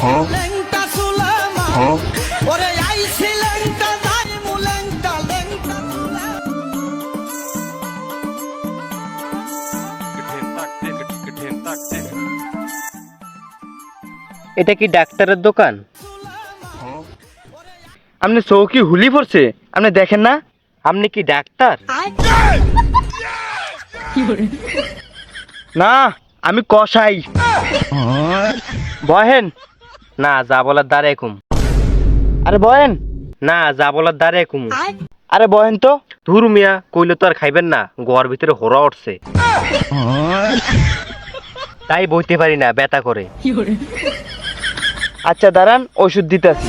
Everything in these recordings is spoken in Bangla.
হ্যাঁ। হ্যাঁ। এটা কি ডাক্তারের দোকান? হ্যাঁ। আপনি চৌকি হুলি পড়ছে আপনি দেখেন না? আপনি কি ডাক্তার? না। আমি কষাই বহেন? না, যা বলার দাঁড়ায় কুম। আরে বহেন? না, যা বলার দাঁড়ায় কুম। আরে বহেন তো। ধুর মিয়া, কইলে তো আর খাইবেন না। গোয়ার ভিতরে হোরা উঠছে। তাই বইতে পারি না, ব্যথা করে। আচ্ছা দাঁড়ান, ওষুধ দিতেছি।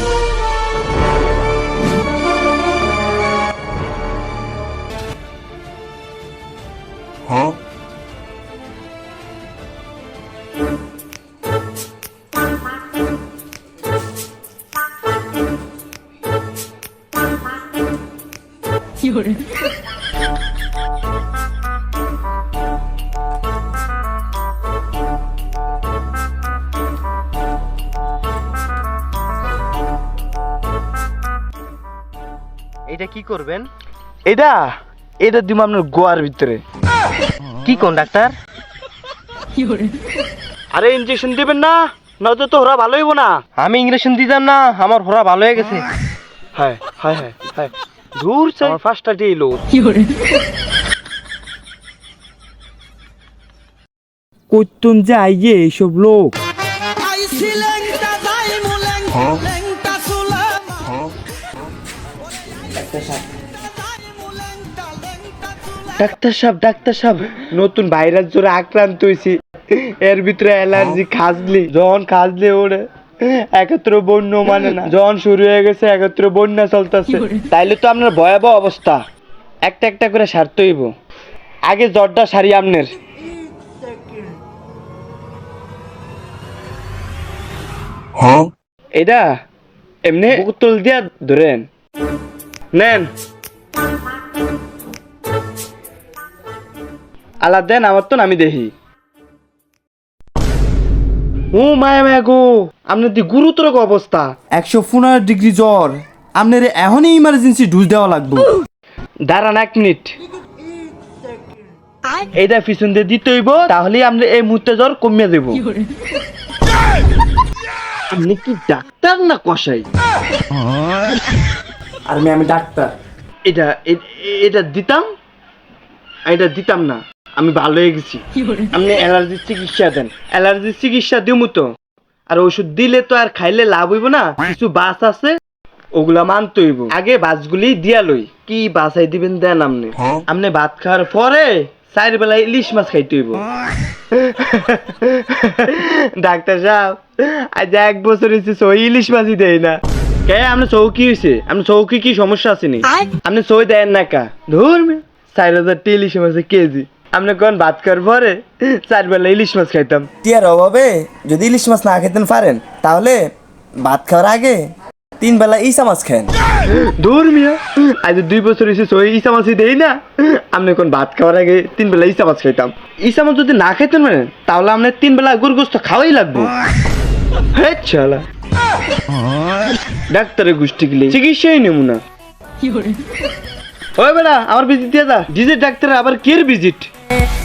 এটা কি করবেন? এটা এটা দিব আপনার গোয়ার ভিতরে। কি কোন ডাক্তার? আরে ইঞ্জেকশন দিবেন না নয়তো তো ওরা ভালো হইব না। আমি ইংরেশন দিতাম না আমার হোরা ভালো হয়ে গেছে। হ্যাঁ হ্যাঁ হ্যাঁ হ্যাঁ। দূর চাই। আমার ফার্স্টটা এলো কইতুন যে আইয়ে এইসব লোক। ডাক্তার সাহেব ডাক্তার সাহেব নতুন ভাইরাস জোরে আক্রান্ত হয়েছি এর ভিতরে অ্যালার্জি খাসলি যখন খাসলি ওরে। একত্র বন্য মানে না। যখন শুরু হয়ে গেছে একত্র বন্যা চলতেছে। তাইলে তো আপনার ভয়াবহ অবস্থা। একটা একটা করে সারতে হইব। আগে জ্বরটা সারি আপনার। এটা এমনি বোতল দিয়া ধরেন। নেন। আলা দেন আমার তো আমি দেখি ও মায়া মায়া গো আপনার দি গুরুতর অবস্থা। একশো পনেরো ডিগ্রি জ্বর আপনার এখনই ইমার্জেন্সি ডুজ দেওয়া লাগবে। দাঁড়ান এক মিনিট। এইটা পিছন দিয়ে দিতে হইব তাহলে আমরা এই মুহূর্তে জ্বর কমিয়ে দেব। আপনি কি ডাক্তার না কষাই আর আমি আমি ডাক্তার। এটা এটা দিতাম? এটা দিতাম না। আমি ভালো হয়ে গেছি। আপনি অ্যালার্জির চিকিৎসা দেন। অ্যালার্জির চিকিৎসা দিমু তো। আর ওষুধ দিলে তো আর খাইলে লাভ হইব না। কিছু বাস আছে ওগুলা মানতে হইব। আগে বাসগুলি দিয়া লই। কি বাসাই দিবেন দেন আপনি। আপনি ভাত খাওয়ার পরে চার বেলা ইলিশ মাছ খাইতে হইব। ডাক্তার সাহেব আজ এক বছর হয়েছে সই ইলিশ মাছই দেয় না। কে আপনি চৌকি হয়েছে আপনি চৌকি কি সমস্যা আছে নি? আপনি সই দেন না কা। ধর চার হাজার টি ইলিশ মাছ কেজি। আপনি কোন ভাত খাওয়ার পরে চার বেলা ইলিশ মাছ খাইতাম। টিয়ার অভাবে যদি ইলিশ মাছ না খেতেন পারেন তাহলে ভাত খাওয়ার আগে তিন বেলা ইসা মাছ খান দূর মিয়া আজ দুই বছর হয়েছে সই ইসা মাছই দেই না। আপনি কোন ভাত খাওয়ার আগে তিন বেলা ইসা মাছ খাইতাম। ইসা মাছ যদি না খাইতেন মানে তাহলে আপনার তিন বেলা গুরগোস্ত খাওয়াই লাগবে। হ্যাঁ চালা ডাক্তারের গোষ্ঠী গেলে চিকিৎসাই নেব না। ওই বেড়া আমার ভিজিট দিয়ে দা ডিজিট ডাক্তার আবার কের ভিজিট Yeah.